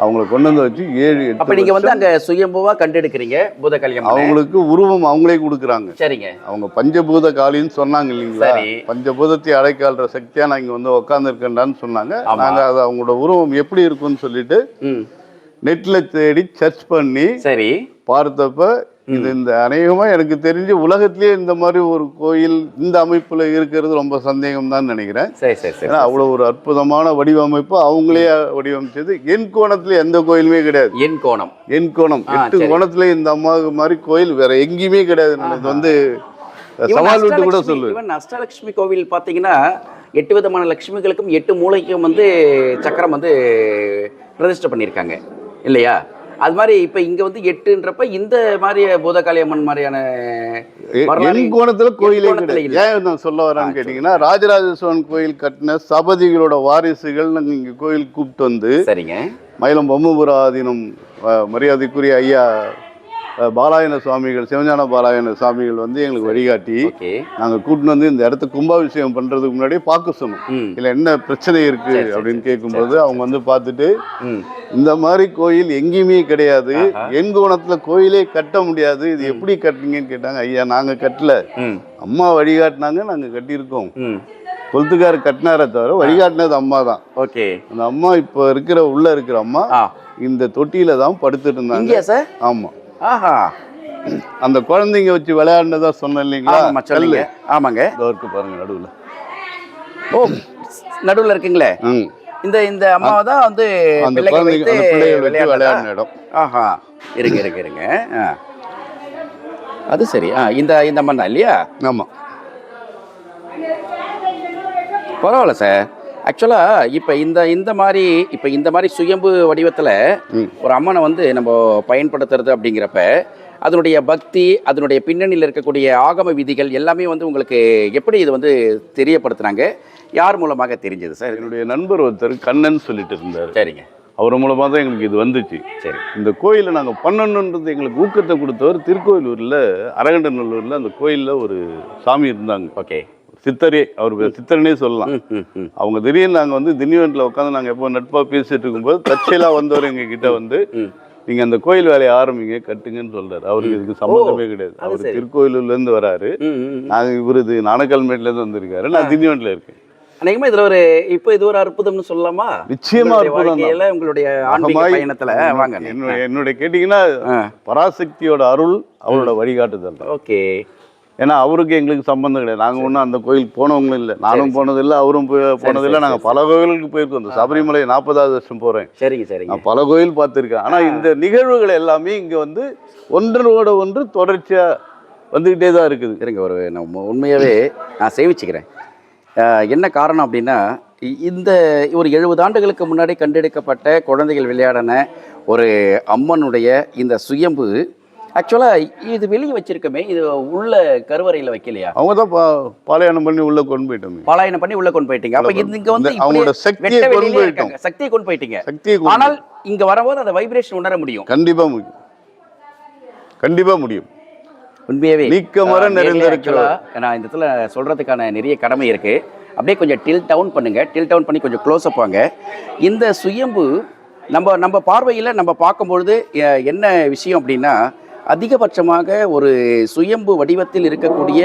அவங்கள கொண்டு வந்து வச்சு ஏழு எட்டு அப்ப நீங்க வந்து அங்க சுயம்புவா கண்டெடுக்கிறீங்க பூதகல்யாணம் அவங்களுக்கு உருவம் அவங்களே கொடுக்குறாங்க. சரிங்க. அவங்க பஞ்சபூத காளின்னு சொன்னாங்க இல்லைங்களா. பஞ்சபூதத்தை அடைக்காள்ற சக்தியா நான் இங்க வந்து உட்காந்துருக்கேன்டான்னு சொன்னாங்க. நாங்க அது அவங்களோட உருவம் எப்படி இருக்கும்னு சொல்லிட்டு நெட்ல தேடி சர்ச் பண்ணி சரி. பார்த்தப்ப இது இந்த அநேகமா எனக்கு தெரிஞ்சு உலகத்திலேயே இந்த மாதிரி ஒரு கோயில் இந்த அமைப்புல இருக்கிறது ரொம்ப சந்தேகம் தான் நினைக்கிறேன். சரி சரி சரி ஏன்னா அவ்வளவு ஒரு அற்புதமான வடிவமைப்பு அவங்களே வடிவமைச்சது என் கோணத்துல எந்த கோயிலுமே கிடையாது. என் கோணம். என் கோணம். எட்டு. கோணத்துல இந்த அம்மாவுக்கு மாதிரி கோயில் வேற எங்கேயுமே கிடையாது. இது வந்து சவால் விட்டு கூட சொல்லு. அஷ்டலட்சுமி கோவில் பார்த்தீங்கன்னா எட்டு விதமான லட்சுமிகளுக்கும் எட்டு மூளைக்கும் வந்து சக்கரம் வந்து பிரதிஷ்டை பண்ணியிருக்காங்க. இல்லையா? அது மாதிரி இப்போ இங்க வந்து எட்டுன்றப்ப இந்த மாதிரி பூதகாளி அம்மன் மாதிரியான என் கோணத்துல கோயிலே கோணத்துல கிடையாது. ஏன் நான் சொல்ல வரேன்னு கேட்டீங்கன்னா ராஜராஜ சோழன் கோயில் கட்டின சபதிகளோட வாரிசுகள் நாங்க இங்க கோயில் கூப்பிட்டு வந்து சரிங்க. மயிலம் பொம்மபுராதீனம் அஹ், மரியாதைக்குரிய ஐயா பாலாயன சுவாமிகள் சிவஞான பாலாயன சுவாமிகள் வந்து எங்களுக்கு வழிகாட்டி. ஓகே. நாங்க கூட்டிட்டு வந்து இந்த இடத்த கும்பாபிஷேகம் பண்றதுக்கு முன்னாடியே பார்க்க சொன்னோம். இல்ல என்ன பிரச்சனை இருக்கு சரி, சரி, அப்படின்னு கேட்கும்போது அவங்க வந்து பார்த்துட்டு இந்த மாதிரி கோயில் எங்கேயுமே கிடையாது. என் கோணத்துல கோயிலே கட்ட முடியாது. இது எப்படி கட்டுனீங்கன்னு கேட்டாங்க ஐயா நாங்க கட்டல. அம்மா வழிகாட்டினாங்க நாங்க கட்டியிருக்கோம். கொளுத்துக்கார் கட்டினாரே தவிர வழிகாட்டினது அம்மா தான். ஓகே. அந்த அம்மா இப்போ இருக்கிற உள்ள இருக்கிற அம்மா இந்த தொட்டியில தான் படுத்துட்டு இருந்தாங்க. சார்? ஆமா. ஆஹா. அந்த குழந்தைங்க வச்சு விளையாடினதா சொன்னேன் இல்லைங்களா? ஆமாம்மா சொல்லுங்க ஆமாங்க. இருக்கு பாருங்க நடுவுல. ஓ நடுவுல இருக்குங்களே? ம். இந்த இந்த அம்மாவை தான் வந்து அந்த குழந்தைங்க வச்சு? விளையாடின இடம். ஆஹா. இருங்க இருங்க இருங்க. ஆ. அது சரி. ஆ இந்த இந்த அம்மன் தான் இல்லையா? ஆமா. பரவாயில்ல சார். ஆக்சுவலாக இப்போ இந்த இந்த மாதிரி இப்போ இந்த மாதிரி சுயம்பு வடிவத்தில். ஒரு அம்மனை வந்து நம்ம பயன்படுத்துறது அப்படிங்கிறப்ப அதனுடைய பக்தி அதனுடைய பின்னணியில் இருக்கக்கூடிய ஆகம விதிகள் எல்லாமே வந்து உங்களுக்கு எப்படி இது வந்து தெரியப்படுத்துனாங்க? யார் மூலமாக தெரிஞ்சது சார்? என்னுடைய நண்பர் ஒருத்தர் கண்ணன் சொல்லிட்டு இருந்தார். சரிங்க. அவர் மூலமாக தான் எங்களுக்கு இது வந்துச்சு. சரி. இந்த கோயிலை நாங்கள் பண்ணணுன்றது எங்களுக்கு ஊக்கத்தை கொடுத்தவர் திருக்கோயிலூரில் அரகண்டநல்லூரில் அந்த கோயிலில் ஒரு சாமி இருந்தாங்க. ஓகே. சித்தரே அவர் சித்தரனே சொல்லலாம். அவங்க திடீர்னு நாங்கள் வந்து திண்டிவனத்தில் உட்காந்து நாங்கள் எப்போ நட்பாக பேசிட்டு இருக்கும்போது தற்செயலாக வந்தவர் எங்கள் கிட்ட வந்து ம். நீங்கள் அந்த கோயில் வேலையை ஆரம்பிங்க கட்டுங்கன்னு சொல்றாரு. அவருக்கு இதுக்கு சம்மந்தமே கிடையாது. அவர் சரி. திருக்கோயிலூர்லேருந்து வராரு. நாங்கள் இவர் இது நாணக்கல்மேட்லேருந்து வந்திருக்காரு. நான் திண்டிவனத்தில் இருக்கேன். அநேகமாக இதில் ஒரு இப்போ இது ஒரு அற்புதம்னு சொல்லலாமா? நிச்சயமா அற்புதம் உங்களுடைய ஆன்மீக பயணத்துல? வாங்க. என்னுடைய கேட்டிங்கன்னா பராசக்தியோட அருள் அவரோட வழிகாட்டுதல் ஓகே. ஏன்னா அவருக்கு எங்களுக்கு சம்பந்தம் கிடையாது. நாங்கள் ஒன்றும் அந்த கோயிலுக்கு போனவங்களும் இல்லை. நானும் போனதில்லை அவரும் போனதில்லை நாங்கள் பல கோயிலுக்கு போயிருக்கோம். இந்த சபரிமலை நாற்பதாவது வருஷம் போகிறேன் சரிங்க சரிங்க. நான் பல கோயில் பார்த்துருக்கேன். ஆனால் இந்த நிகழ்வுகள் எல்லாமே இங்கே வந்து ஒன்றோட ஒன்று தொடர்ச்சியாக வந்துக்கிட்டே தான் இருக்குது. இருங்க ஒரு நம்ம உண்மையாகவே நான் சேவிச்சுக்கிறேன் அஹ், என்ன காரணம் அப்படின்னா இந்த ஒரு எழுபது ஆண்டுகளுக்கு முன்னாடி கண்டெடுக்கப்பட்ட குழந்தைகள் விளையாடின ஒரு அம்மனுடைய இந்த சுயம்பு ஆக்சுவலாக இது வெளியே வச்சிருக்கமே இது உள்ள கருவறையில் வைக்கலையா? அவங்க தான் பாலையானம் பண்ணி உள்ளே கொண்டு போயிட்டோம். பாலாயனம் பண்ணி உள்ள கொண்டு போயிட்டீங்க. அப்ப இங்க வந்து அவங்களோட சக்தியை கொண்டு போயிட்டோம். சக்தியை கொண்டு போயிட்டீங்க. சக்தியை ஆனால் இங்க வரும்போது அந்த வைப்ரேஷன் உணர முடியும். கண்டிப்பாக முடியும். கண்டிப்பாக முடியும். உண்மையாவே நிறைந்திருக்கிறவர். actually நான் இந்த இடத்துல சொல்றதுக்கான நிறைய கடமை இருக்கு. அப்படியே கொஞ்சம் டில் டவுன் பண்ணுங்க. டில் டவுன் பண்ணி கொஞ்சம் க்ளோஸ் அப் வாங்க. இந்த சுயம்பு நம்ம நம்ம பார்வையில் நம்ம பார்க்கும்பொழுது என்ன விஷயம் அப்படின்னா அதிகபட்சமாக ஒரு சுயம்பு வடிவத்தில் இருக்கக்கூடிய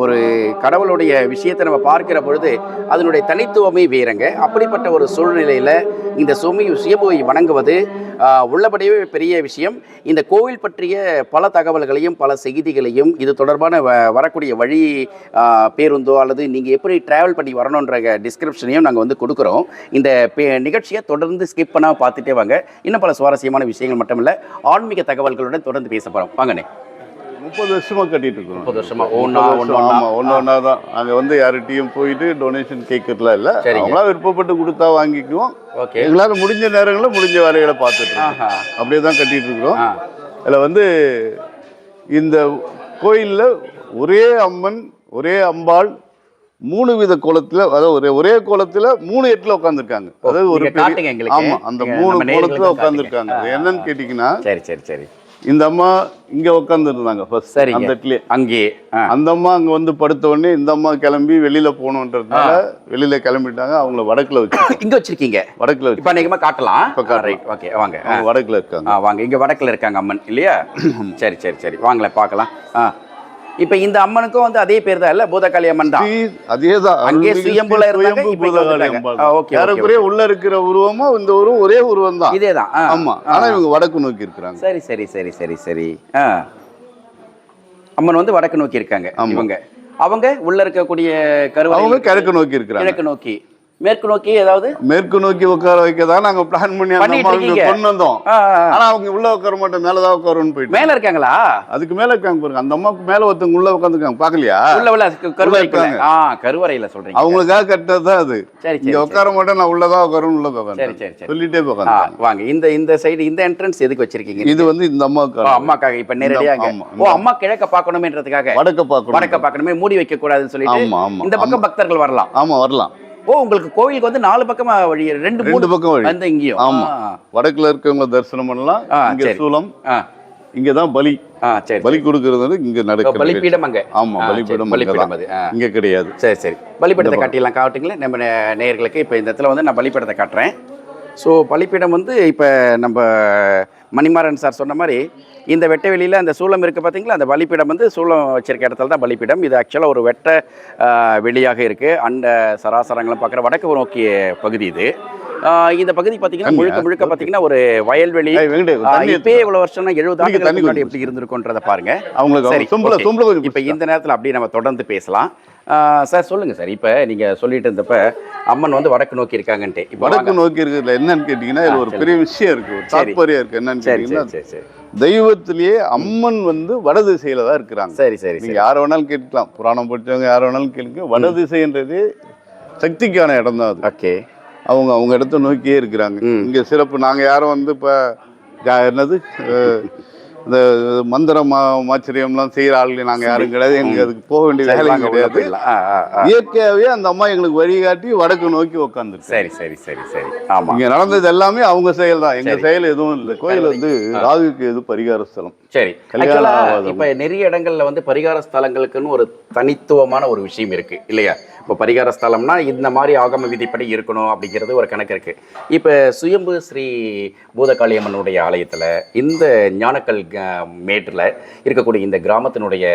ஒரு கடவுளுடைய விஷயத்தை நம்ம பார்க்கிற பொழுது அதனுடைய தனித்துவமே வேறங்க. அப்படிப்பட்ட ஒரு சூழ்நிலையில் இந்த சுமி சுயபுவை வணங்குவது உள்ளபடியே பெரிய விஷயம். இந்த கோவில் பற்றிய பல தகவல்களையும் பல செய்திகளையும் இது தொடர்பான வ- வரக்கூடிய வழி பேருந்தோ அல்லது நீங்கள் எப்படி ட்ராவல் பண்ணி வரணுன்ற டிஸ்கிரிப்ஷனையும் நாங்கள் வந்து கொடுக்குறோம். இந்த பே- நிகழ்ச்சியை தொடர்ந்து ஸ்கிப் பண்ணால் பார்த்துட்டே வாங்க. இன்னும் பல சுவாரஸ்யமான விஷயங்கள் மட்டும் இல்லை ஆன்மீக தகவல்களுடன் தொடர்ந்து பேச போகிறோம் வாங்கண்ணே. முப்பது வருஷமா கட்டிட்டு இருக்கிறோம். முப்பது வருஷமா. ஒன்றா முப்பது ஒன்று ஒன்றா தான். நாங்கள் வந்து யார்கிட்டயும் போயிட்டு டொனேஷன் கேட்கறதுலாம் இல்லை. அவங்களா விருப்பப்பட்டு கொடுத்தா வாங்கிக்குவோம். ஓகே. எங்களால் முடிஞ்ச நேரங்களில் முடிஞ்ச வேலைகளை பார்த்துட்டு இருக்கோம். அப்படியே தான் கட்டிட்டு இருக்கிறோம். அதில் வந்து இந்த கோயிலில் ஒரே அம்மன் ஒரே அம்பாள் மூணு வித கோலத்தில் அதாவது ஒரே ஒரே கோலத்தில் மூணு எட்டில் உட்காந்துருக்காங்க அதாவது ஒரு. ஆமா அந்த மூணு கோலத்தில். உட்காந்துருக்காங்க என்னன்னு கேட்டிங்கன்னா சரி சரி சரி. இந்த அம்மா இங்கே உட்காந்துருந்தாங்க ஃபர்ஸ்ட் சரிங்க. அந்த இடத்துலயே. அங்கே. ஆ. அந்த அம்மா அங்க வந்து படுத்த உடனே இந்த அம்மா கிளம்பி வெளியில போகணுன்றதுனால வெளியில கிளம்பிட்டாங்க. அவங்கள வடக்குல வச்சு. இங்க வச்சிருக்கீங்க? வடக்குல வச்சு. இப்போ காட்டலாம். இப்ப. ரைட் ஓகே வாங்க. வடக்குல இருக்காங்க. வாங்க. இங்க வடக்குல இருக்காங்க அம்மன் இல்லையா? சரி சரி சரி. வாங்களே பார்க்கலாம். ஆ. இப்போ இந்த அம்மனுக்கும் வந்து அதே பேர் தான் இல்ல? பூதகாளி அம்மன் தான். ஸ்ரீ அதேதான் அங்கே சுயம்புல இருந்தாங்க, ஓகே, ஏறக்குறைய உள்ள இருக்கிற உருவமும் இந்த உருவம் ஒரே உருவம் தான். இதே தான் ஆமா. ஆனா இவங்க வடக்கு நோக்கி இருக்கிறாங்க. சரி சரி சரி சரி சரி. அம்மன் வந்து வடக்கு நோக்கி இருக்காங்க. இவங்க. அவங்க உள்ள இருக்கக்கூடிய கருவறை அவங்க கிழக்கு நோக்கி இருக்கிறாங்க. கிழக்கு நோக்கி. மேற்கு நோக்கி ஏதாவது? மேற்கு நோக்கி உட்கார வைக்க தான் நாங்க பிளான் பண்ணி அந்த. கொண்டு வந்தோம். ஆனா அவங்க உள்ள உட்கார மாட்டோம் மேலதான் உட்காருன்னு போயிட்டு மேல இருக்காங்களா? அதுக்கு மேல இருக்காங்க பாருங்க. அந்த அம்மாவுக்கு மேல ஒருத்தவங்க உள்ள உட்காந்துருக்காங்க. பாக்கலையா உள்ள உள்ள க- கருவறைக்குள்ள. இருக்காங்க. ஆ கருவறையில சொல்றீங்க. அவங்களுக்காக கட்டது தான் அது. சரி இங்க சரி. உட்கார மாட்டேன் நான் உள்ளதான் உட்காரணும் உள்ள சரி உட்காந்து சரி சரி. சொல்லிட்டே உட்காந்து வாங்க. இந்த இந்த சைடு இந்த என்ட்ரன்ஸ் எதுக்கு வச்சிருக்கீங்க? இது வந்து இந்த அம்மாவுக்கு அம்மாக்காக. இப்ப நேரடியாக ஓ அம்மா கிழக்க பார்க்கணுமேன்றதுக்காக. வடக்க பார்க்கணும். வடக்க பார்க்கணுமே மூடி வைக்க கூடாதுன்னு சொல்லிட்டு இந்த பக்கம் பக்தர்கள் வரலாம். ஆமா வரலாம். ஓ உங்களுக்கு கோவிலுக்கு வந்து நாலு பக்கமா வழி ரெண்டு மூணு பக்கம் வழி. வந்து இங்கேயும் ஆமா. வடக்குல இருக்கவங்க தரிசனம் பண்ணலாம் இங்க. சூலம் இங்க தான் பலி. ஆ சரி பலி கொடுக்கறது இங்க ஓ, நடக்கிறது பலிப்பீடம் அங்க. ஆமா பலிப்பீடம் அங்கதான். அது. இங்க கிடையாது. சரி சரி. பலிப்பீடத்தை காட்டிலாம் காட்டுங்களேன் நம்ம நேயர்களுக்கு இப்போ இந்த இடத்துல வந்து நான் பலிப்பீடத்தை காட்டுறேன். ஸோ பலிப்பீடம் வந்து இப்போ நம்ம மணிமாறன் சார் சொன்ன மாதிரி இந்த வெட்ட வெளியில் அந்த சூளம் இருக்குது பார்த்தீங்களா அந்த பலிப்பீடம் வந்து சூளம் வச்சிருக்க இடத்துல தான் பலிப்பீடம் இது ஆக்சுவலாக ஒரு வெட்ட வெளியாக இருக்குது அண்ட சராசரங்களும் பார்க்குற வடக்கு நோக்கிய பகுதி இது. இந்த பகுதி பார்த்தீங்கன்னா? முழுக்க முழுக்க பார்த்தீங்கன்னா ஒரு வயல்வெளி. இப்பயே இவ்வளவு வருஷம்னா எழுபது ஆண்டுகளுக்கு முன்னாடி எப்படி இருந்திருக்குன்றத பாருங்க. அவங்களுக்கு இப்போ இந்த நேரத்தில் அப்படியே நம்ம தொடர்ந்து பேசலாம். சார் சொல்லுங்க சார். இப்போ நீங்க சொல்லிட்டு இருந்தப்ப அம்மன் வந்து வடக்கு நோக்கி இருக்காங்கன்ட்டு. வடக்கு. நோக்கி இருக்கிறதுல என்னன்னு கேட்டீங்கன்னா ஒரு. பெரிய விஷயம் இருக்கு. ஒரு சரி. தாற்பயம் இருக்கு. என்னன்னு கேட்டீங்கன்னா சரி சரி சரி. தெய்வத்திலேயே அம்மன் வந்து வட திசையில தான் இருக்கிறாங்க. சரி சரி நீங்க யார வேணாலும் கேட்கலாம் புராணம் படிச்சவங்க யார வேணாலும் கேளுங்க. வட திசைன்றது சக்திக்கான இடம் தான் அது. ஓகே. அவங்க அவங்க இடத்த நோக்கியே இருக்கிறாங்க. இங்க சிறப்பு நாங்க யாரும் வந்து இப்ப என்னது இந்த மந்திர மாச்சரியம்லாம் செய்யற ஆளுங்க நாங்க யாரும் கிடையாது. எங்களுக்கு அதுக்கு போக வேண்டிய வேலையும் கிடையாது. இயற்கையாவே அந்த அம்மா எங்களுக்கு வழிகாட்டி வடக்கு நோக்கி உட்காந்துருக்கு சரி சரி சரி சரி. ஆமா. இங்க நடந்தது எல்லாமே அவங்க செயல் தான். எங்க செயல் எதுவும் இல்லை. கோயில் வந்து ராகுக்கு எது பரிகார ஸ்தலம். சரி. இப்ப நிறைய இடங்கள்ல வந்து பரிகார ஸ்தலங்களுக்குன்னு ஒரு தனித்துவமான ஒரு விஷயம் இருக்கு. இல்லையா? இப்போ பரிகார ஸ்தலம்னா இந்த மாதிரி ஆகம விதிப்படி இருக்கணும் அப்படிங்கிறது ஒரு கணக்கு இருக்குது இப்போ சுயம்பு ஸ்ரீ பூதகாளியம்மனுடைய ஆலயத்தில் இந்த ஞானக்கல் க- இருக்கக்கூடிய இந்த கிராமத்தினுடைய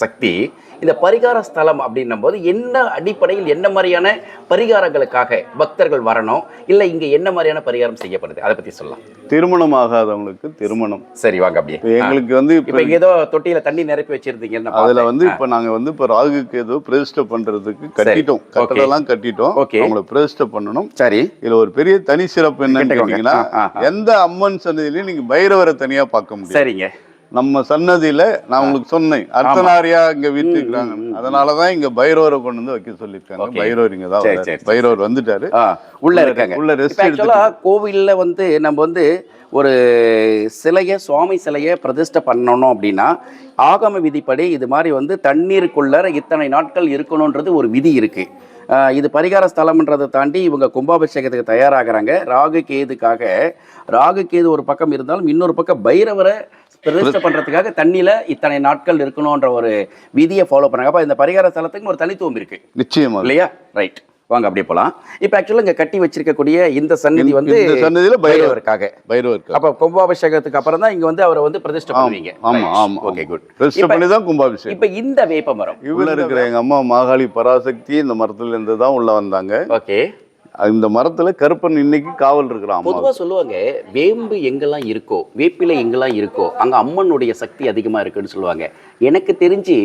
சக்தி இந்த பரிகார ஸ்தலம் அப்படின்னும் போது என்ன அடிப்படையில் என்ன மாதிரியான பரிகாரங்களுக்காக பக்தர்கள் வரணும்? இல்ல இங்க என்ன மாதிரியான பரிகாரம் செய்யப்படுது? அதை பத்தி சொல்லலாம். திருமணம் ஆகாதவங்களுக்கு திருமணம். சரி வாங்க அப்படியே. எங்களுக்கு வந்து இப்ப ஏதோ தொட்டியில தண்ணி நிரப்பி வச்சிருந்தீங்கன்னு அதுல. வந்து இப்ப நாங்க வந்து இப்ப ராகுக்கு ஏதோ பிரதிஷ்டை பண்றதுக்கு கட்டிட்டோம். கட்டடெல்லாம் கட்டிட்டோம். Okay. அவங்கள பிரதிஷ்டை பண்ணணும். சரி. இதுல ஒரு பெரிய தனி சிறப்பு என்னன்னு. கேட்டீங்கன்னா. எந்த அம்மன் சன்னதியிலையும் நீங்க பைரவரை தனியா பார்க்க முடியும் சரிங்க. நம்ம சன்னதியில நான் உங்களுக்கு சொன்னேன். அர்த்தநாரியா இங்க வீட்டுக்கிறாங்க அதனாலதான் இங்க பைரவரை கொண்டு வந்து வைக்க சொல்லியிருக்காங்க. பைரவர் இங்க தான். பைரவர் வந்துட்டாரு. உள்ள இருக்காங்க. உள்ள ஆக்சுவலா கோவில்ல வந்து நம்ம வந்து ஒரு சிலையை சுவாமி சிலையை பிரதிஷ்டை பண்ணணும் அப்படின்னா ஆகம விதிப்படி இது மாதிரி வந்து தண்ணீருக்குள்ள இத்தனை நாட்கள் இருக்கணுன்றது ஒரு விதி இருக்கு. இது பரிகார ஸ்தலம்ன்றதை தாண்டி இவங்க கும்பாபிஷேகத்துக்கு தயாராகிறாங்க. ராகு கேதுக்காக ராகு கேது ஒரு பக்கம் இருந்தாலும் இன்னொரு பக்கம் பைரவரை பிரதிஷ்டை பண்றதுக்காக தண்ணியில இத்தனை நாட்கள் இருக்கணுன்ற ஒரு விதியை ஃபாலோ பண்ணாங்க. அப்ப இந்த பரிகார ஸ்தலத்துக்கு ஒரு தனித்துவம் இருக்கு. நிச்சயமா. இல்லையா? ரைட் வாங்க அப்படியே போலாம். இப்போ ஆக்சுவலாக இங்க கட்டி வச்சிருக்கக்கூடிய இந்த சந்நிதி வந்து இந்த சன்னதியில பைரவர். பைரவருக்காக. பைரவர் அப்ப கும்பாபிஷேகத்துக்கு அப்புறம் தான் இங்க வந்து அவரை வந்து பிரதிஷ்டை பண்ணுவீங்க. ஆமா ஆமா ஓகே குட் ரெஜிஸ்டர் பண்ணி தான் கும்பாபிஷேகம். இப்போ இந்த வேப்ப மரம் உள்ள இருக்கிற எங்க அம்மா மாகாளி பராசக்தி இந்த மரத்துல இருந்து தான் உள்ள வந்தாங்க. ஓகே இந்த மரத்துல கருப்பன் இன்னைக்கு காவல் இருக்கிறான் அம்மா. பொதுவா சொல்லுவாங்க வேம்பு எங்கெல்லாம் இருக்கோ வேப்பிலை எங்கெல்லாம் இருக்கோ அங்க அம்மனுடைய சக்தி அதிகமா இருக்குன்னு சொல்லுவாங்க. எனக்கு தெரிஞ்சு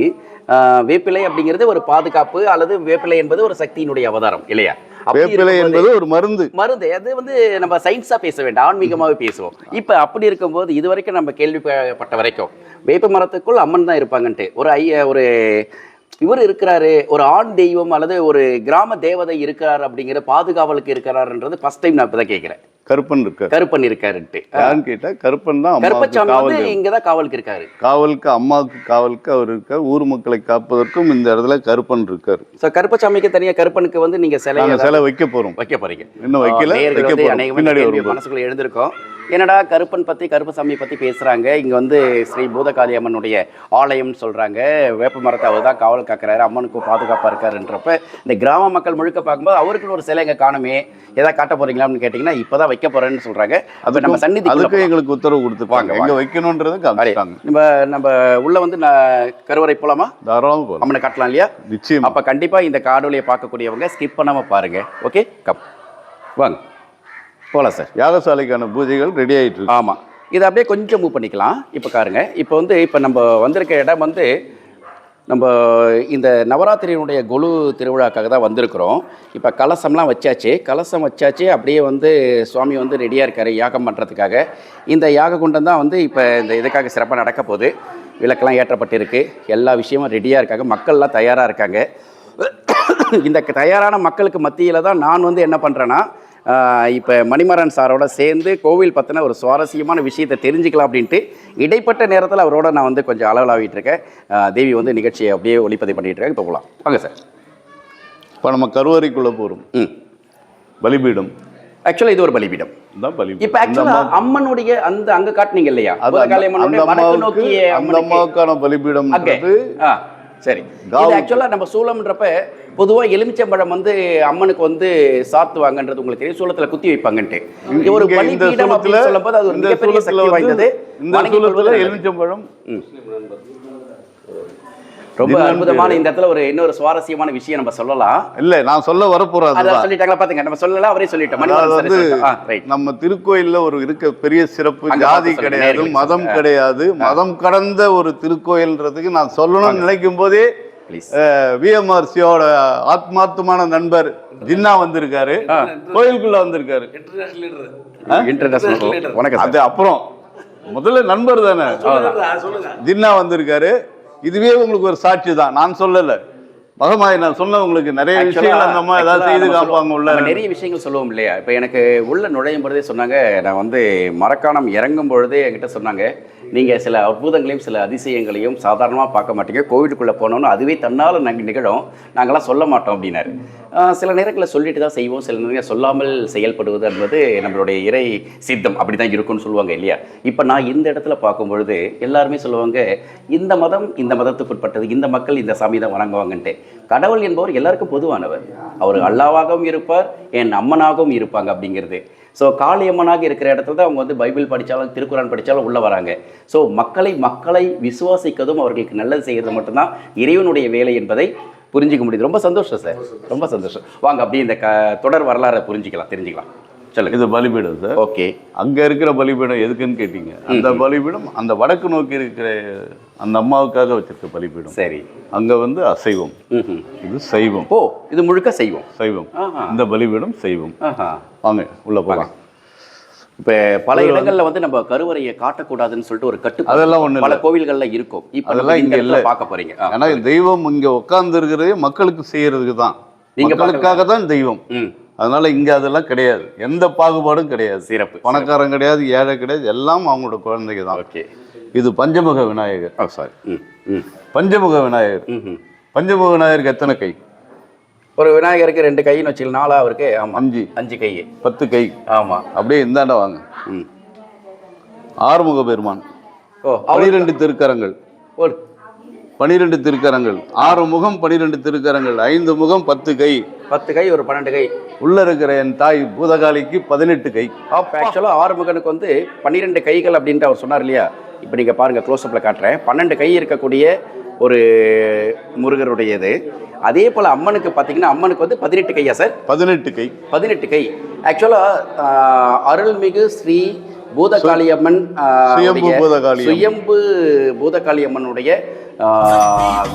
வேப்பிலை அப்படிங்கிறது ஒரு பாதுகாப்பு அல்லது வேப்பிலை என்பது ஒரு சக்தியினுடைய அவதாரம் இல்லையா? வேப்பிலை என்பது ஒரு மருந்து. மருந்து. அது வந்து நம்ம சயின்ஸாக பேச வேண்டாம் ஆன்மீகமாகவே பேசுவோம். இப்போ அப்படி இருக்கும்போது இது வரைக்கும் நம்ம கேள்விப்பட்ட வரைக்கும் வேப்ப மரத்துக்குள் அம்மன் தான் இருப்பாங்கன்ட்டு ஒரு ஐய ஒரு இவர் இருக்கிறாரு ஒரு ஆண் தெய்வம் அல்லது ஒரு கிராம தேவதை இருக்கிறார் அப்படிங்கிற பாதுகாவலுக்கு இருக்கிறாருன்றது ஃபர்ஸ்ட் டைம் நான் இப்போ தான் கேட்குறேன். கருப்பன் இருக்காரு. கருப்பன் இருக்காருன்ட்டு. யாருன்னு கேட்டா கருப்பன் தான் அம்மாவுக்கு கருப்பசாமி காவல் வந்து தெய்வம். இங்கே தான் காவலுக்கு இருக்காரு. காவலுக்கு அம்மாவுக்கு காவலுக்கு அவர் இருக்கார். ஊர் மக்களை காப்பதற்கும் இந்த இடத்துல கருப்பன் இருக்காரு. ஸோ கருப்பசாமிக்கு தனியாக கருப்பனுக்கு வந்து நீங்கள் சிலை நாங்க சிலை வைக்க போறோம். வைக்க போறீங்க. இன்னும் வைக்கல பின்னாடி மனசுக்குள்ள எழுந்திருக்கோம். என்னடா கருப்பன் பத்தி கருப்பசாமி பத்தி பேசுறாங்க? இங்க வந்து ஸ்ரீ பூதகாளி அம்மனுடைய ஆலயம்னு சொல்றாங்க. வேப்ப மரத்தை அவர் தான் காவல் காக்குறாரு. அம்மனுக்கும் பாதுகாப்பா இருக்காருன்றப்ப இந்த கிராம மக்கள் முழுக்க பார்க்கும்போது அவருக்குன்னு ஒரு சிலை இங்க காணுமே. ஏதாவது காட்ட போறீங்களான்னு கேட்டீங்கன்னா இப்பதான் வைக்க போறேன்னு சொல்றாங்க. அப்ப நம்ம சந்நிதி அதுக்கும் எங்களுக்கு உத்தரவு கொடுத்துருப்பாங்க எங்க வைக்கணும்ன்றதை காமிச்சிட்டாங்க நம்ம நம்ம உள்ள வந்து நான் கருவறை போலாமா? தாராளமா போறோம் அம்மனை காட்டலாம் இல்லையா? நிச்சயமா. அப்ப கண்டிப்பா இந்த காணொலியை பார்க்கக்கூடியவங்க ஸ்கிப் பண்ணாம பாருங்க. ஓகே கம் வாங்க. போலாம் சார். யாகசாலைக்கான பூஜைகள் ரெடி இருக்கு ஆமாம் இதை அப்படியே கொஞ்சம் மூவ் பண்ணிக்கலாம். இப்போ பாருங்க. இப்போ வந்து இப்போ நம்ம வந்திருக்க இடம் வந்து நம்ம இந்த நவராத்திரியினுடைய கொலு திருவிழாக்காக தான் வந்திருக்கிறோம். இப்போ கலசம்லாம் வச்சாச்சு. கலசம் வச்சாச்சு. அப்படியே வந்து சுவாமி வந்து ரெடியாக இருக்காரு யாகம் பண்ணுறதுக்காக இந்த யாக குண்டம் தான் வந்து இப்போ இந்த இதுக்காக சிறப்பாக நடக்க போகுது. விளக்கெல்லாம் ஏற்றப்பட்டிருக்கு. எல்லா விஷயமும் ரெடியாக இருக்காங்க. மக்கள்லாம் தயாராக இருக்காங்க. இந்த தயாரான மக்களுக்கு மத்தியில் தான் நான் வந்து என்ன பண்ணுறேன்னா இப்போ மணிமாறன் சாரோட சேர்ந்து கோவில் பற்றின ஒரு சுவாரஸ்யமான விஷயத்தை தெரிஞ்சுக்கலாம் அப்படின்ட்டு இடைப்பட்ட நேரத்தில் அவரோட நான் வந்து கொஞ்சம் அளவலாவிட்டு இருக்கேன். தேவி வந்து நிகழ்ச்சியை அப்படியே ஒளிப்பதிவு பண்ணிட்டு இருக்கேன் இப்போ போகலாம். வாங்க சார். இப்ப நம்ம கருவறைக்குள்ள போறோம். ம். பலிபீடம். ஆக்சுவலாக இது ஒரு பலிபீடம். தான் பலிபீடம். இப்போ ஆக்சுவலாக அம்மனுடைய அந்த அங்கே காட்டுனீங்க இல்லையா? அது அந்த- அம்மாவுக்கான பலிபீடம் சரி. ஆக்சுவலாக நம்ம சூளம்ன்றப்ப பொதுவாக எலுமிச்சம்பழம் வந்து அம்மனுக்கு வந்து சாத்துவாங்கன்றது உங்களுக்கு தெரியும். சூளத்தில் குத்தி வைப்பாங்கன்ட்டு. ஒரு பலிபீடம் அப்படின்னு சொல்லும்போது அது ஒரு மிகப்பெரிய சக்தி வாய்ந்தது. இந்த. எலுமிச்சம்பழம் ரொம்ப அற்புதமான இந்த இடத்துல ஒரு இன்னொரு சுவாரஸ்யமான விஷயம் நம்ம சொல்லலாம். இல்ல நான் சொல்ல வரப்போறேன் அதான் சொல்லிட்டாங்களா பாத்துங்க. நம்ம சொல்லலாம் அவரே சொல்லிட்டோம். நம்ம திருக்கோயில்ல ஒரு இருக்க பெரிய சிறப்பு ஜாதி கிடையாது மதம். கிடையாது. மதம் கடந்த ஒரு திருக்கோயில்ன்றதுக்கு நான் சொல்லணும்னு நினைக்கும் போதே Please. விஎம்ஆர்சியோட ஆத்மார்த்தமான நண்பர் ஜின்னா வந்திருக்காரு. கோயிலுக்குள்ள வந்திருக்காரு. இன்டர்நேஷனல் வணக்கம் அது அப்புறம் முதல்ல நண்பர் தானே? ஜின்னா வந்திருக்காரு. இதுவே உங்களுக்கு ஒரு சாட்சி தான். நான் சொல்லல. மகமாய் நான் சொன்ன உங்களுக்கு நிறைய விஷயங்கள் அந்த அம்மா ஏதாவது செய்து காப்பாங்க. உள்ள. நிறைய விஷயங்கள் சொல்லுவோம் இல்லையா? இப்போ எனக்கு உள்ள நுழையும் பொழுதே சொன்னாங்க நான் வந்து மரக்காணம் இறங்கும் பொழுதே என்கிட்ட சொன்னாங்க நீங்கள் சில அற்புதங்களையும் சில அதிசயங்களையும் சாதாரணமாக பார்க்க மாட்டீங்க. கோவிலுக்குள்ளே போனோம்னு அதுவே தன்னால் நாங்கள் நிகழும். நாங்களாம் சொல்ல மாட்டோம் அப்படின்னாரு. சில நேரங்களில் சொல்லிட்டு தான் செய்வோம். சில நேரங்கள் சொல்லாமல் செயல்படுவது என்பது நம்மளுடைய இறை சித்தம். அப்படி தான் இருக்கும்னு சொல்லுவாங்க இல்லையா? இப்போ நான் இந்த இடத்துல பார்க்கும் பொழுது எல்லாருமே சொல்லுவாங்க இந்த மதம் இந்த மதத்துக்கு உட்பட்டது. இந்த மக்கள் இந்த சாமி தான் வணங்குவாங்கன்ட்டு. கடவுள் என்பவர் எல்லாருக்கும் பொதுவானவர். அவர் அல்லாவாகவும் இருப்பார் என் அம்மனாகவும் இருப்பாங்க அப்படிங்கிறது. ஸோ காளியம்மனாக இருக்கிற இடத்துல தான் அவங்க வந்து பைபிள் படித்தாலும் திருக்குறான் படித்தாலும் உள்ளே வராங்க. ஸோ மக்களை மக்களை விசுவாசிக்கதும் அவர்களுக்கு நல்லது செய்கிறது மட்டும்தான் இறைவனுடைய வேலை என்பதை புரிஞ்சிக்க முடியுது. ரொம்ப சந்தோஷம் சார் ரொம்ப சந்தோஷம். வாங்க அப்படியே இந்த க தொடர் வரலாறை புரிஞ்சிக்கலாம் தெரிஞ்சுக்கலாம். சொல்லுங்க இது பலிபீடம் சார். ஓகே. அங்க இருக்கிற பலிபீடம் எதுக்குன்னு கேட்டீங்க? அந்த பலிபீடம் அந்த வடக்கு நோக்கி இருக்கிற அந்த அம்மாவுக்காக வச்சிருக்க பலிபீடம். சரி. அங்க வந்து அசைவம். இது சைவம். ஓ இது முழுக்க சைவம். ஆஹா. இந்த பலிபீடம் சைவம். வாங்க உள்ள போகலாம் இப்போ பல இடங்கள்ல வந்து நம்ம கருவறையை காட்டக்கூடாதுன்னு சொல்லிட்டு ஒரு கட்டுப்பாடு அதெல்லாம் ஒண்ணும் பல கோவில்கள்ல இருக்கும். இப்போ அதெல்லாம் இங்க இல்ல. பார்க்க போறீங்க. ஏன்னா தெய்வம் இங்க உட்கார்ந்து இருக்கிறதே மக்களுக்கு செய்யறதுக்கு தான். நீங்க மக்களுக்காக தான் தெய்வம். அதனால இங்க அதெல்லாம் கிடையாது. எந்த பாகுபாடும் கிடையாது. சிறப்பு. பணக்காரன் கிடையாது ஏழை கிடையாது எல்லாம் அவங்களோட குழந்தைங்க தான் ஓகே. இது பஞ்சமுக விநாயகர். Oh sorry Panchamukha Vinayagar. பஞ்சமுக விநாயகருக்கு எத்தனை கை? ஒரு விநாயகருக்கு ரெண்டு கைன்னு வச்சுக்கலாம் நாலா அவருக்கு ஆமா. அஞ்சு. அஞ்சு கை பத்து கை. ஆமா. அப்படியே இந்தாண்ட வாங்க. ம். ஆறுமுக பெருமான். ஓ பனிரெண்டு திருக்கரங்கள். ஒரு. பனிரெண்டு திருக்கரங்கள். ஆறு முகம் பனிரெண்டு திருக்கரங்கள். ஐந்து முகம் பத்து கை. பத்து கை ஒரு பன்னெண்டு கை. உள்ள இருக்கிற என் தாய் பூதகாளிக்கு பதினெட்டு கை. அப்போ. ஆக்சுவலாக ஆறுமுகனுக்கு வந்து பன்னிரெண்டு கைகள் அப்படின்ட்டு அவர் சொன்னார் இல்லையா? இப்போ நீங்கள் பாருங்கள் க்ளோஸ்அப்பில் காட்டுறேன். பன்னெண்டு கை இருக்கக்கூடிய ஒரு முருகருடையது. அதே போல் அம்மனுக்கு பார்த்தீங்கன்னா அம்மனுக்கு வந்து பதினெட்டு கையா சார்? பதினெட்டு கை. பதினெட்டு கை. ஆக்சுவலாக அருள்மிகு ஸ்ரீ பூதகாளி அம்மன் ஆ, சுயம்பு பூதகாளி. சுயம்பு பூதகாளி அம்மனுடைய ஆ,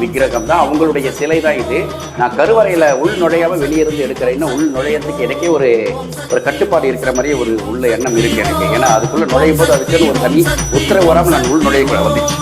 விக்கிரகம் தான் அவங்களுடைய சிலை தான் இது. நான் கருவறையில் உள் நுழையாமல் வெளியே இருந்து எடுக்கிறேன் இன்னும் உள் நுழையிறதுக்கு எனக்கே ஒரு ஒரு கட்டுப்பாடு இருக்கிற மாதிரி ஒரு உள்ள எண்ணம் இருக்கு எனக்கு. ஏன்னா அதுக்குள்ளே நுழையும் போது அதுக்குன்னு ஒரு தனி உத்தரவு வராமல் நான் உள் நுழைய வந்துச்சு.